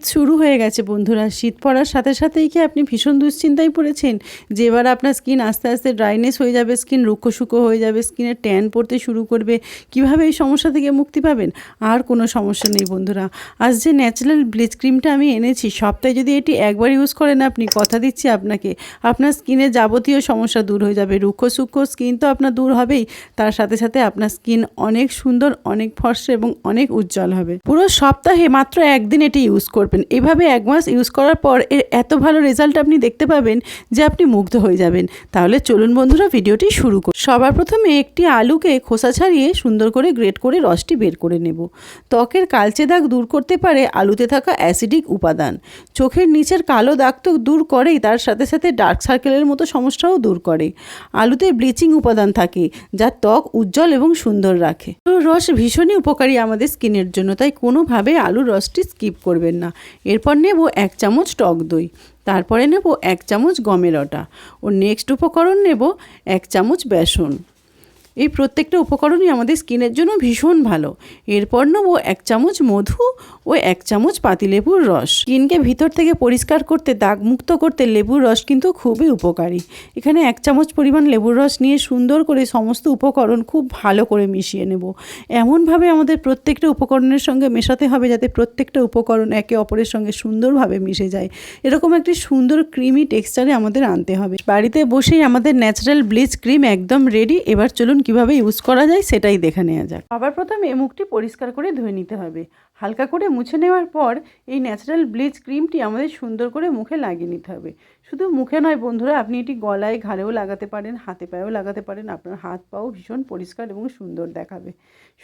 শীত শুরু হয়ে গেছে বন্ধুরা। শীত পড়ার সাথে সাথেই কি আপনি ভীষণ দুশ্চিন্তায় পড়েছেন? যে এবার আপনার স্কিন আস্তে আস্তে ড্রাইনেস হয়ে যাবে, স্কিন রুক্ষ শুকো হয়ে যাবে স্কিনে ট্যান পড়তে শুরু করবে। কীভাবে এই সমস্যা থেকে মুক্তি পাবেন? আর কোনো সমস্যা নেই বন্ধুরা। আজ যে ন্যাচারাল ব্লিচ ক্রিমটা আমি এনেছি, সপ্তাহে যদি এটি একবার ইউজ করেন আপনি, কথা দিচ্ছি আপনাকে, আপনার স্কিনে যাবতীয় সমস্যা দূর হয়ে যাবে। রুক্ষ সূক্ষ্ম স্কিন তো আপনার দূর হবেই, তার সাথে সাথে আপনার স্কিন অনেক সুন্দর, অনেক ফর্সা এবং অনেক উজ্জ্বল হবে। পুরো সপ্তাহে মাত্র একদিন এটি ইউজ করবেন। এভাবে এক মাস ইউজ করার পর এর এত ভালো রেজাল্ট আপনি দেখতে পাবেন যে আপনি মুগ্ধ হয়ে যাবেন। তাহলে চলুন বন্ধুরা, ভিডিওটি শুরু করুন সবার প্রথমে একটি আলুকে খোসা ছাড়িয়ে সুন্দর করে গ্রেট করে রসটি বের করে নেব। ত্বকের কালচে দাগ দূর করতে পারে আলুতে থাকা অ্যাসিডিক উপাদান। চোখের নিচের কালো দাগ তো দূর করেই, তার সাথে সাথে ডার্ক সার্কেলের মতো সমস্যাও দূর করে। আলুতে ব্লিচিং উপাদান থাকে, যা ত্বক উজ্জ্বল এবং সুন্দর রাখে। রস ভীষণই উপকারী আমাদের স্কিনের জন্য, তাই কোনোভাবে আলুর রসটি স্কিপ করবেন না। এরপর নেব এক চামচ টক দই, তারপরে নেব এক চামচ গমের আটা ও নেক্সট উপকরণ নেব এক চামচ বেসন। এই প্রত্যেকটা উপকরণই আমাদের স্কিনের জন্য ভীষণ ভালো। এরপর নেব এক চামচ মধু ও এক চামচ পাতিলেবুর রস। স্কিনকে ভিতর থেকে পরিষ্কার করতে, দাগমুক্ত করতে লেবুর রস কিন্তু খুবই উপকারী। এখানে এক চামচ পরিমাণ লেবুর রস নিয়ে সুন্দর করে সমস্ত উপকরণ খুব ভালো করে মিশিয়ে নেব। এমনভাবে আমাদের প্রত্যেকটা উপকরণের সঙ্গে মেশাতে হবে যাতে প্রত্যেকটা উপকরণ একে অপরের সঙ্গে সুন্দরভাবে মিশে যায়। এরকম একটি সুন্দর ক্রিমি টেক্সচারে আমাদের আনতে হবে। বাড়িতে বসেই আমাদের ন্যাচারাল ব্লিচ ক্রিম একদম রেডি। এবার চলুন কীভাবে ইউজ করা যায় সেটাই দেখে নেওয়া যাক। আবার প্রথমে মুখটি পরিষ্কার করে ধুয়ে নিতে হবে। হালকা করে মুছে নেওয়ার পর এই ন্যাচারাল ব্লিচ ক্রিমটি আমাদের সুন্দর করে মুখে লাগিয়ে নিতে হবে। শুধু মুখে নয় বন্ধুরা আপনি এটি গলায় ঘাড়েও লাগাতে পারেন হাতে পায়েও লাগাতে পারেন আপনার হাত পাও ভীষণ পরিষ্কার এবং সুন্দর দেখাবে।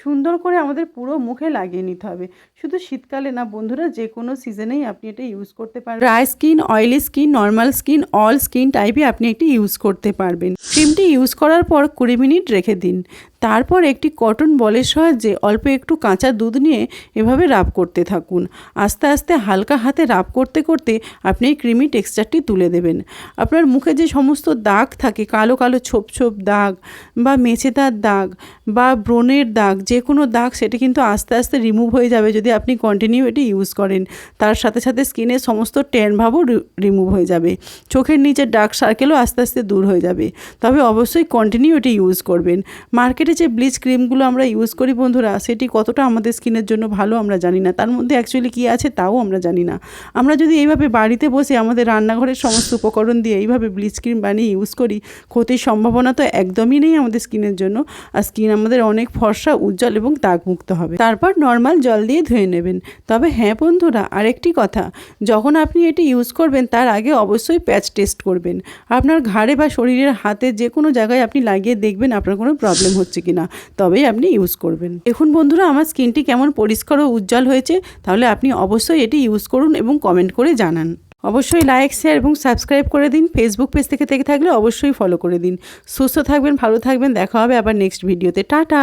সুন্দর করে আমাদের পুরো মুখে লাগিয়ে নিতে হবে। শুধু শীতকালে না বন্ধুরা যে কোনো সিজনেই আপনি এটা ইউজ করতে পারেন dry skin oily skin normal skin all skin টাইপে আপনি এটি ইউজ করতে পারবেন। ক্রিমটি ইউজ করার পর কুড়ি মিনিট রেখে দিন। তারপর একটি কটন বলের সাহায্যে অল্প একটু কাঁচা দুধ নিয়ে এভাবে রাব করতে থাকুন। আস্তে আস্তে হালকা হাতে রাব করতে করতে আপনি এই ক্রিমি টেক্সচারটি তুলে দেবেন। আপনার মুখে যে সমস্ত দাগ থাকে, কালো কালো ছোপ ছোপ দাগ বা মেছেদার দাগ বা ব্রণের দাগ, যে কোনো দাগ সেটি কিন্তু আস্তে আস্তে রিমুভ হয়ে যাবে যদি আপনি কন্টিনিউ এটি ইউজ করেন। তার সাথে সাথে স্কিনের সমস্ত ট্যান ভাবও রিমুভ হয়ে যাবে। চোখের নিচের ডার্ক সার্কেলও আস্তে আস্তে দূর হয়ে যাবে। তবে অবশ্যই কন্টিনিউ এটি ইউজ করবেন। মার্কেটে যে ব্লিচ ক্রিমগুলো আমরা ইউজ করি বন্ধুরা, সেটি কতটা আমাদের স্কিনের জন্য ভালো আমরা জানি না। তার মধ্যে অ্যাকচুয়ালি কী আছে তাও আমরা জানি না। আমরা যদি এইভাবে বাড়িতে বসে আমাদের রান্নাঘরের সমস্ত উপকরণ দিয়ে এইভাবে ব্লিচ ক্রিম বানিয়ে ইউজ করি, ক্ষতির সম্ভাবনা তো একদমই নেই আমাদের স্কিনের জন্য। আর স্কিন আমাদের অনেক ফর্সা, উজ্জ্বল এবং দাগমুক্ত হবে। তারপর নর্মাল জল দিয়ে ধুয়ে নেবেন। তবে হ্যাঁ বন্ধুরা, আরেকটি কথা, যখন আপনি এটি ইউজ করবেন, তার আগে অবশ্যই প্যাচ টেস্ট করবেন। আপনার ঘাড়ে বা শরীরের হাতে যে কোনো জায়গায় আপনি লাগিয়ে দেখবেন, আপনার কোনো প্রবলেম হচ্ছে কি না তবেই আপনি ইউজ করবেন। দেখুন বন্ধুরা, আমার স্কিনটি কেমন পরিষ্কার ও উজ্জ্বল হয়েছে, তাহলে আপনি অবশ্যই এটি ইউজ করুন এবং কমেন্ট করে জানান। অবশ্যই লাইক শেয়ার এবং সাবস্ক্রাইব করে দিন। ফেসবুক পেজ থেকে থেকে থাকলে অবশ্যই ফলো করে দিন। সুস্থ থাকবেন, ভালো থাকবেন। দেখা হবে আবার নেক্সট ভিডিওতে টাটা!